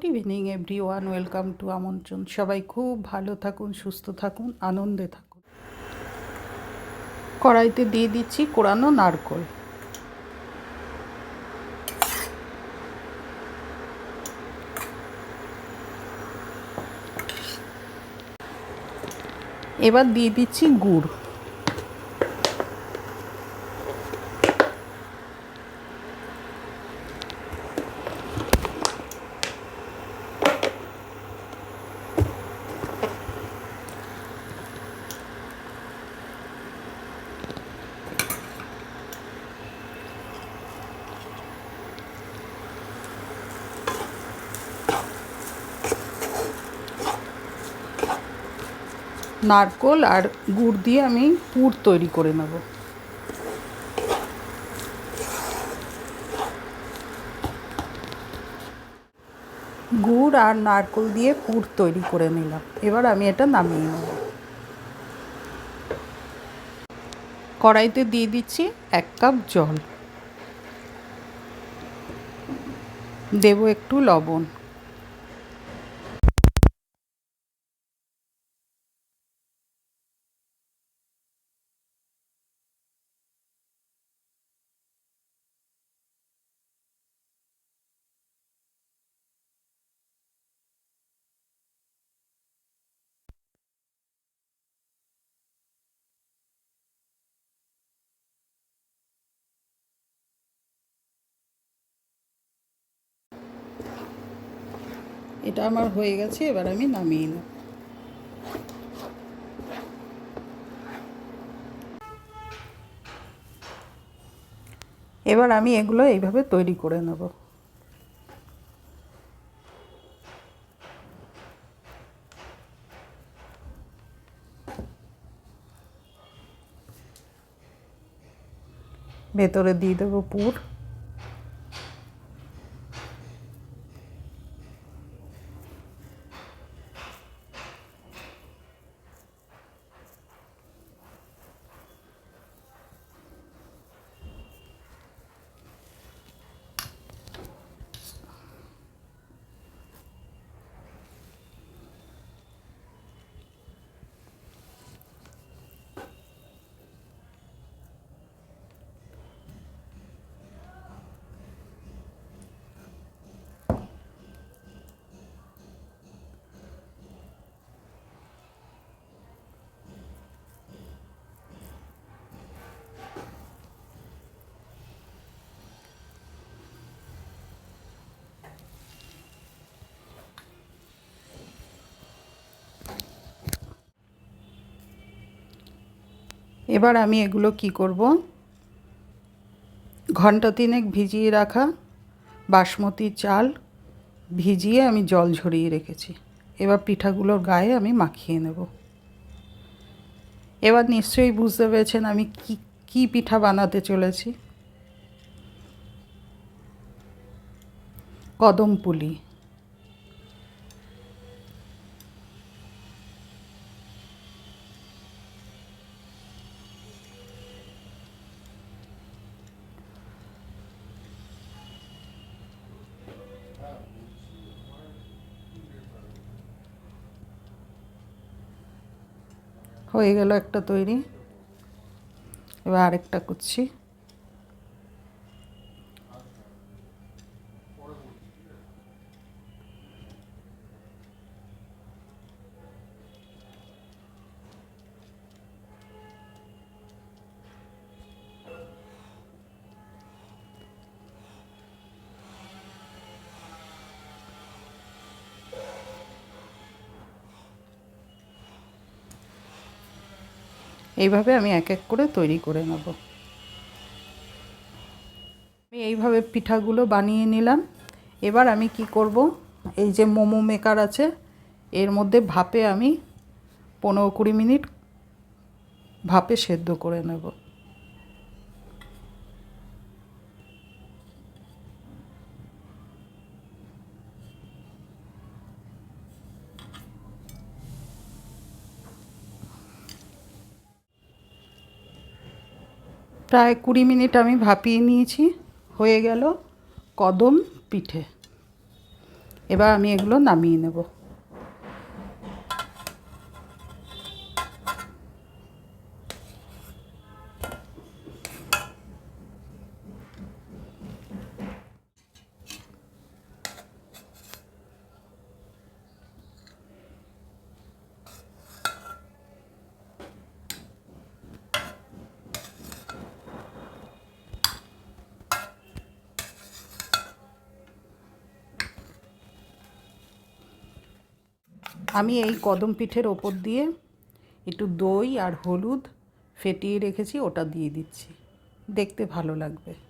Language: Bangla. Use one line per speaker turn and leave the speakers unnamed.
Good evening every one welcome to আমন্ত্রণ। সবাই খুব ভালো থাকুন, সুস্থ থাকুন, আনন্দে থাকুন। কড়াইতে দিয়ে দিচ্ছি কোরানো নারকোল। এবার দিয়ে দিচ্ছি গুড়। নারকোল আর গুড় দিয়ে আমি পুর তৈরি করে নেব। গুড় আর নারকোল দিয়ে পুর তৈরি করে নিলাম। এবার আমি এটা নামিয়ে নেব। কড়াইতে দিয়ে দিচ্ছি এক কাপ জল। দেব একটু লবণ। এটা আমার হয়ে গেছে, এবার আমি নামিয়ে নেব। এবার আমি এগুলো এইভাবে তৈরি করে নেব। ভেতরে দিয়ে দেবো পুর। এবার আমি এগুলো কি করব? ঘণ্টা তিনেক ভিজিয়ে রাখা বাসমতি চাল ভিজিয়ে আমি জল ঝরিয়ে রেখেছি। এবার পিঠাগুলোর গায়ে আমি মাখিয়ে নেব। এবার নিশ্চয়ই বুঝতে পেরেছেন আমি কি, কী পিঠা বানাতে চলেছি। কদম পুলি। হয়ে গেল একটা তৈরি। এবার আরেকটা করছি। এইভাবে আমি এক এক করে তৈরি করে নেব। আমি এইভাবে পিঠাগুলো বানিয়ে নিলাম। এবার আমি কি করব? এই যে মোমো মেকার আছে, এর মধ্যে ভাপে আমি পনেরো কুড়ি মিনিট ভাপে সেদ্ধ করে নেব। প্রায় কুড়ি মিনিট আমি ভাপিয়ে নিয়েছি, হয়ে গেল কদম পিঠে। এবার আমি এগুলো নামিয়ে নেব। আমি এই কদম পিঠের ওপর দিয়ে একটু দই আর হলুদ ফেটিয়ে রেখেছি, ওটা দিয়ে দিচ্ছি। দেখতে ভালো লাগবে।